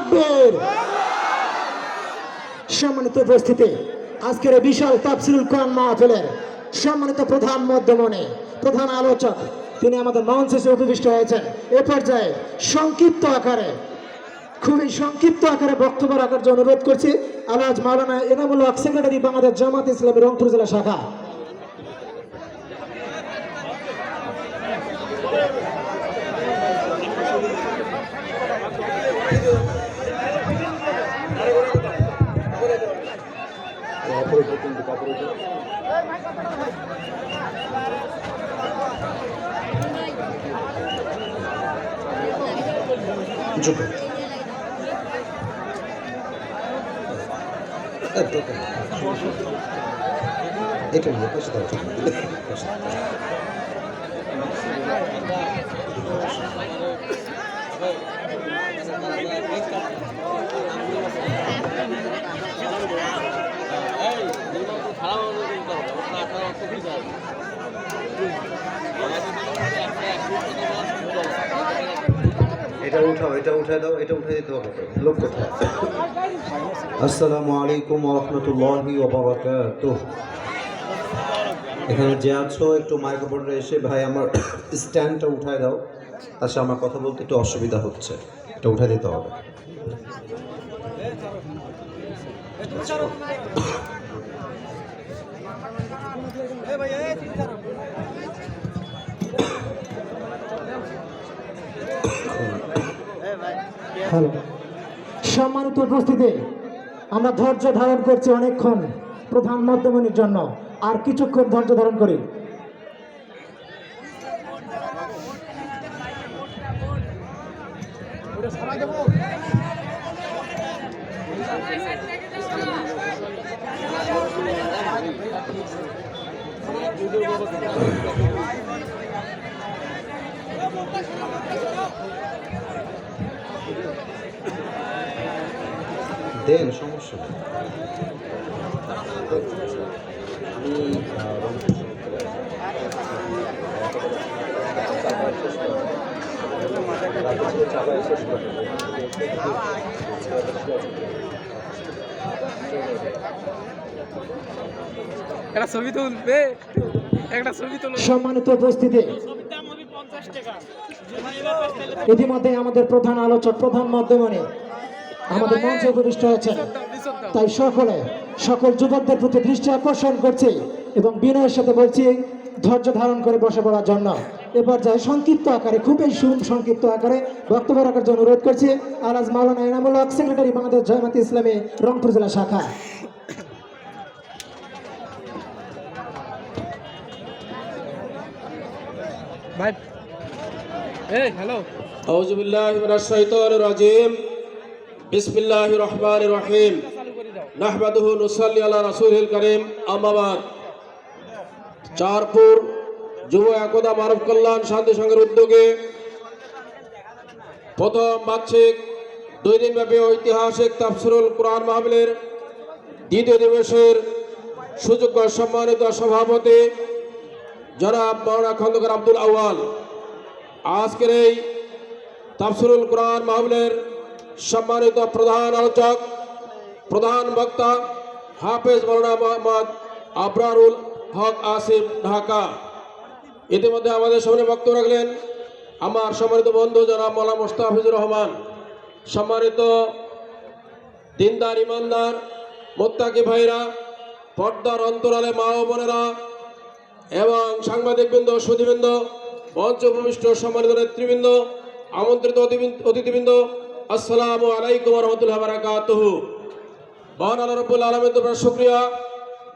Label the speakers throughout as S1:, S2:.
S1: তাকবীর সম্মানিত উপস্থিতি, আজকের বিশাল তাফসিরুল কোরআন মাহফিলের সম্মানিত প্রধান মধ্যমণি, প্রধান আলোচক, তিনি আমাদের মঞ্চে উপবিষ্ট হয়েছেন। এ পর্যায়ে সংক্ষিপ্ত আকারে, খুবই সংক্ষিপ্ত আকারে বক্তব্য রাখার জন্য অনুরোধ করছি, আলহাজ মাওলানা এনামুল হক, সেক্রেটারি বাংলাদেশ জামাত ইসলামী, রংপুর জেলা শাখা।
S2: এটা নিয়ে পাশে দাও এটা উঠাও এটা উঠাই দাও, এটা উঠাই দিতে হবে। লোক কোথায় আসসালামু আলাইকুম রহমতুল্লাহি এখানে যে আছো, একটু মাইক্রোফোনটা এসে, ভাই, আমার স্ট্যান্ডটা উঠাই দাও। আচ্ছা আমার কথা বলতে একটু অসুবিধা হচ্ছে। এটা উঠাই দিতে হবে।
S1: হ্যালো। সম্মানিত উপস্থিতি, আমরা ধৈর্য ধারণ করছি অনেকক্ষণ প্রধান মধ্যমণির জন্য। আর কিছুক্ষণ ধৈর্য ধারণ করি।
S2: দেন। সমস্যা নেই।
S3: একটা ছবি তুলবে একটা ছবি তুলো।
S1: সম্মানিত উপস্থিতি। ইতিমধ্যে আমাদের প্রধান আলোচক প্রধান মধ্যমণি আমাদের মঞ্চে উপবিষ্ট হয়েছে তাই সকলে সকল যুবকদের প্রতি দৃষ্টি আকর্ষণ করছি এবং বিনয়ের সাথে বলছি ধৈর্য ধারণ করে বসে পড়ার জন্য। এবার যায় সংক্ষিপ্ত আকারে খুবই সুন সংক্ষিপ্ত আকারে বক্তব্য রাখার জন্য অনুরোধ করছি আলাজ মাওলানা এনামুল হক সেক্রেটারি বাংলাদেশ জয়মাতি ইসলামী রংপুর জেলা শাখা।
S3: ভাই। এই হ্যালো
S4: আউজুবিল্লাহ
S3: রাজিম। বিসমিল্লাহ রহমান
S4: রহিম নাহবাদুহ নুসাল্লি আল্লাহ রাসুল করিম। আমাবাদ চারপুর যুব একদা মানব কল্যাণ শান্তি সংঘের উদ্যোগে প্রথম বার্ষিক দুই দিনব্যাপী ঐতিহাসিক তাফসরুল কোরআন মাহবিলের দ্বিতীয় দিবসের সুযোগ্য সম্মানিত সভাপতি জনাব মৌলানা খন্দকার আব্দুল আওয়াল আজকের এই তাফসরুল কোরআন মাহবিলের সম্মানিত প্রধান আলোচক, প্রধান বক্তা, হাফেজ মৌলানা মোহাম্মদ আবরারুল হক আসিফ ঢাকা। ইতিমধ্যে আমাদের সামনে বক্তব্য রাখলেন আমার সম্মানিত বন্ধু জনাব মৌলানা মোস্তাফিজুর রহমান, সম্মানিত দিনদার, ইমানদার, মোত্তাকি ভাইরা, পর্দার অন্তরালে মা ও বোনেরা এবং সাংবাদিকবৃন্দ, সুধীবৃন্দ মঞ্চ উপবিষ্ট সম্মানিত নেতৃবৃন্দ, আমন্ত্রিত অতিথিবৃন্দ আসসালামু আলাইকুম রহমতুল্লাহ বারাকাতুহু। মহান আল্লাহ রব্বুল তোমার শুক্রিয়া।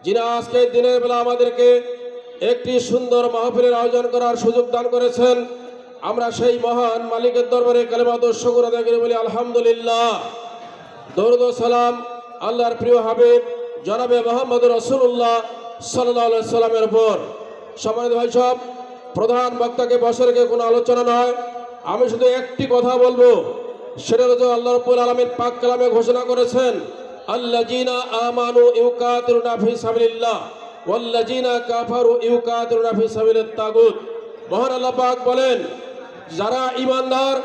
S4: যিনি আজকে দিনের বেলা আমাদেরকে একটি সুন্দর মাহফিলের আয়োজন করার সুযোগ দান করেছেন, আমরা সেই মহান মালিকের দরবারে কালেমাত শকুর আদায় করে বলি আলহামদুলিল্লাহ। দরুদ সালাম আল্লাহর প্রিয় হাবিব, জনাবে মোহাম্মদ রসুল্লাহ সাল্লাহ সাল্লামের উপর। সম্মানিত ভাই সব প্রধান বক্তাকে বসে রেখে কোনো আলোচনা নয়, আমি শুধু একটি কথা বলব। সেটা যে আল্লাহ রব্বুল আলমিন পাক কালামে ঘোষণা করেছেন আল্লাজিনা আমানু ইউকাতিরুনা ফি সাবিলিল্লাহ ওয়াল্লাজিনা কাফারু ইউকাতিরুনা ফি সাবিলিত তাগুত। মহান আল্লাহ পাক বলেন, যারা ইমানদার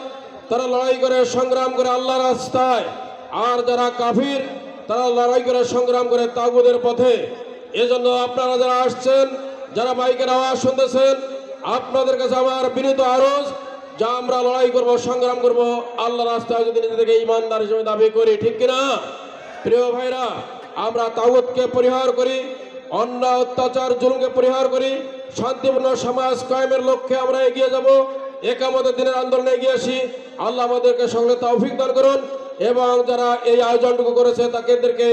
S4: তারা লড়াই করে, সংগ্রাম করে আল্লাহ রাস্তায়, আর যারা কাফির, তারা লড়াই করে, সংগ্রাম করে তাগুদের পথে। এজন্য আপনারা যারা আসছেন, যারা মাইকের আওয়াজ শুনতেছেন, আপনাদের কাছে আমার বিনীত আরজ যা আমরা লড়াই করব, সংগ্রাম করব, আল্লাহ রাস্তায় যদি নিজেদেরকে ইমানদার হিসেবে দাবি করি, ঠিক কিনা? প্রিয় ভাইরা, আমরা তাগুতকে পরিহার করি, অন্যায়, অত্যাচার, জুলুমকে পরিহার করি, শান্তিপূর্ণ সমাজ কায়েমের লক্ষ্যে আমরা এগিয়ে যাব একামতের দিনের আন্দোলনে এগিয়ে আসি। আল্লাহ আমাদেরকে সঙ্গে তৌফিক দান করুন এবং যারা এই আয়োজনটুকু করেছে তাদেরকে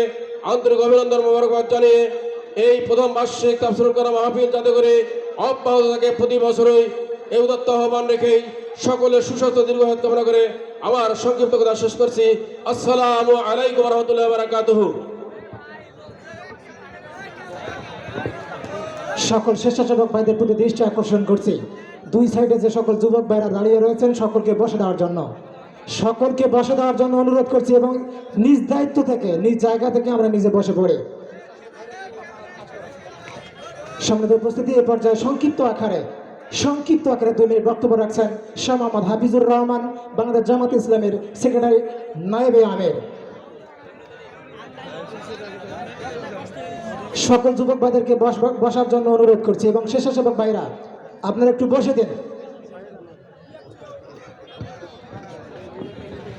S4: আন্তরিক অভিনন্দন মোবারকবাদ জানিয়ে এই প্রথম বার্ষিক তাফসিল করা মাহফিল যাতে করে অব্যাহত থাকে প্রতি বছরই। এই উদত্ত আহ্বান রেখেই সকলের সুস্বাস্থ্য দীর্ঘায়ত কামনা করে আমার সংক্ষিপ্ত কথা শেষ করছি। আসসালামু আলাইকুম রহমতুল্লাহ
S1: সকল স্বেচ্ছাসেবক ভাইদের প্রতি দৃষ্টি আকর্ষণ করছি। দুই সাইডে যে সকল যুবক ভাইরা দাঁড়িয়ে রয়েছেন, সকলকে বসে দেওয়ার জন্য। সকলকে বসে দেওয়ার জন্য অনুরোধ করছি এবং নিজ দায়িত্ব থেকে, নিজ জায়গা থেকে আমরা নিজে বসে পড়ি। সম্মানিত উপস্থিতি, এ পর্যায়ে সংক্ষিপ্ত আকারে সংক্ষিপ্ত আকারে দুই মিনিট বক্তব্য রাখছেন শাহ মোহাম্মদ হাফিজুর রহমান বাংলাদেশ জামাত ইসলামের সেক্রেটারি নায়েবে আমের সকল যুবক ভাইদেরকে বস- বসার জন্য অনুরোধ করছি এবং স্বেচ্ছাসেবক ভাইরা আপনারা একটু বসে দিন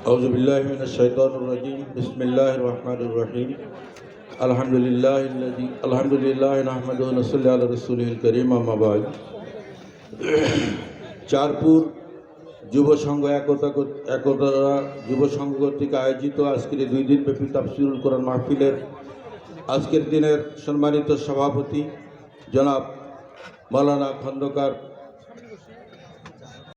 S5: أعوذ بالله من الشيطان الرجيم بسم الله الرحمن الرحيم الحمد لله الذي الحمد لله نحمده ونصلي على رسوله الكريم أما بعد চারপুর যুব সংঘ একতা একতা যুব সংঘ কর্তৃক আয়োজিত আজকের দুই দিন ব্যাপী তাফসিরুল কোরআন মাহফিলের আজকের দিনের সম্মানিত সভাপতি জনাব মৌলানা খন্দকার